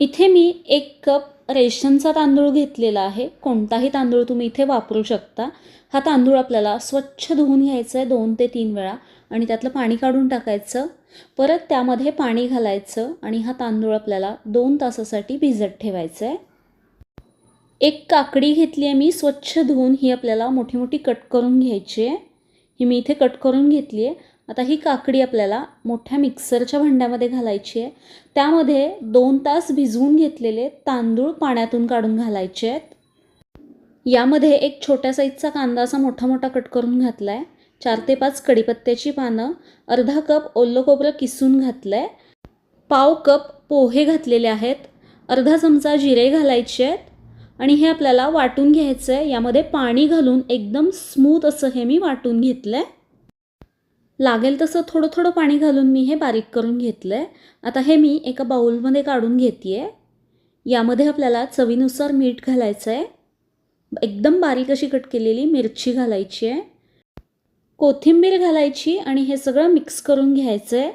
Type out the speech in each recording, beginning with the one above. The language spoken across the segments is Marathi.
इथे मी एक कप रेशनचा तांदूळ घेतलेला आहे. कोणताही तांदूळ तुम्ही इथे वापरू शकता. हा तांदूळ आपल्याला स्वच्छ धुवून घ्यायचा आहे दोन ते तीन वेळा आणि त्यातलं पाणी काढून टाकायचं. परत त्यामध्ये पाणी घालायचं आणि हा तांदूळ आपल्याला दोन तासासाठी भिजत ठेवायचा आहे. एक काकडी घेतली आहे मी. स्वच्छ धुवून ही आपल्याला मोठी मोठी कट करून घ्यायची आहे. ही मी इथे कट करून घेतली आहे. आता ही काकडी आपल्याला मोठ्या मिक्सरच्या भांड्यामध्ये घालायची आहे. त्यामध्ये दोन तास भिजवून घेतलेले तांदूळ पाण्यातून काढून घालायचे आहेत. यामध्ये एक छोट्या साईजचा कांदा असा मोठा मोठा कट करून घातला आहे चार ते पाच कडीपत्त्याची पानं अर्धा कप ओलं खोबरं किसून घातलं आहे पाव कप पोहे घातलेले आहेत. अर्धा चमचा जिरे घालायचे आहेत. आणि हे आपल्याला वाटून घ्यायचं आहे यामध्ये पाणी घालून एकदम स्मूथ असं हे मी वाटून घेतलं आहे लागेल तसं थोडं थोडं पाणी घालून मी हे बारीक करून घेतलं आहे आता हे मी एका बाऊलमध्ये काढून घेते आहे यामध्ये आपल्याला चवीनुसार मीठ घालायचं आहे एकदम बारीक अशी कट केलेली मिरची घालायची आहे. कोथिंबीर घालायची आणि हे सगळं मिक्स करून घ्यायचं आहे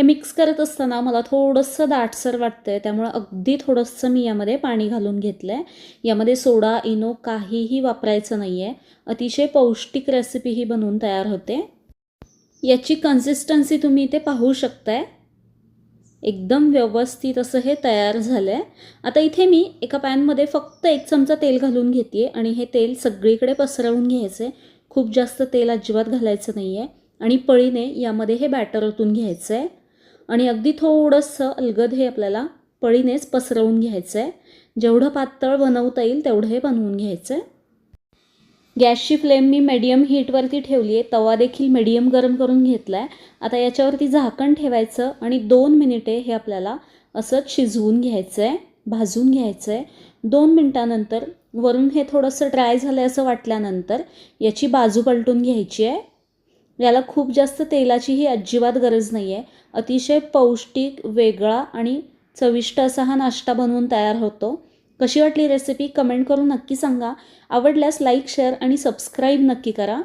हे मिक्स करत असताना मला थोडंसं दाटसर वाटतं आहे त्यामुळं अगदी थोडंसं मी यामध्ये पाणी घालून घेतलं आहे यामध्ये सोडा इनो काहीही वापरायचं नाही आहे अतिशय पौष्टिक रेसिपी ही बनवून तयार होते. याची कन्सिस्टन्सी तुम्ही इथे पाहू शकताय. एकदम व्यवस्थित असं हे तयार झालं आहे आता इथे मी एका पॅनमध्ये फक्त एक चमचा तेल घालून घेते आणि हे तेल सगळीकडे पसरवून घ्यायचं आहे खूप जास्त तेल अजिबात घालायचं नाही आहे आणि पळीने यामध्ये हे बॅटर ओतून घ्यायचं आहे आणि अगदी थोडंसं अलगद हे आपल्याला पळीनेच पसरवून घ्यायचं आहे जेवढं पातळ बनवता येईल तेवढं हे बनवून घ्यायचं आहे गॅसची फ्लेम मी मीडियम हीटवरती ठेवली आहे. तवा देखील मीडियम गरम करून घेतला आहे आता याच्यावरती झाकण ठेवायचं आणि दोन मिनिटे हे आपल्याला असंच शिजवून घ्यायचं आहे भाजून घ्यायचं आहे दोन मिनटानंतर वरून हे थोडंसं ड्राय झालं आहे असं वाटल्यानंतर याची बाजू पलटून घ्यायची आहे. याला खूप जास्त तेलाचीही अजिबात गरज नाही आहे अतिशय पौष्टिक वेगळा आणि चविष्ट असा हा नाश्ता बनवून तयार होतो. कशी वाटली रेसिपी कमेंट करून नक्की सांगा. आवडल्यास लाईक शेअर आणि सबस्क्राईब नक्की करा.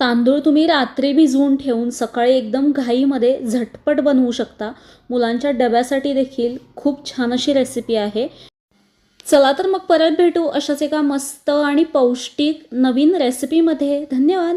तांदूळ तुम्ही रात्री भिजवून ठेवून सकाळी एकदम घाईमध्ये झटपट बनवू शकता. मुलांच्या डब्यासाठी देखील खूप छान अशी रेसिपी आहे. चला तर मग परत भेटू अशाच एका मस्त आणि पौष्टिक नवीन रेसिपीमध्ये धन्यवाद!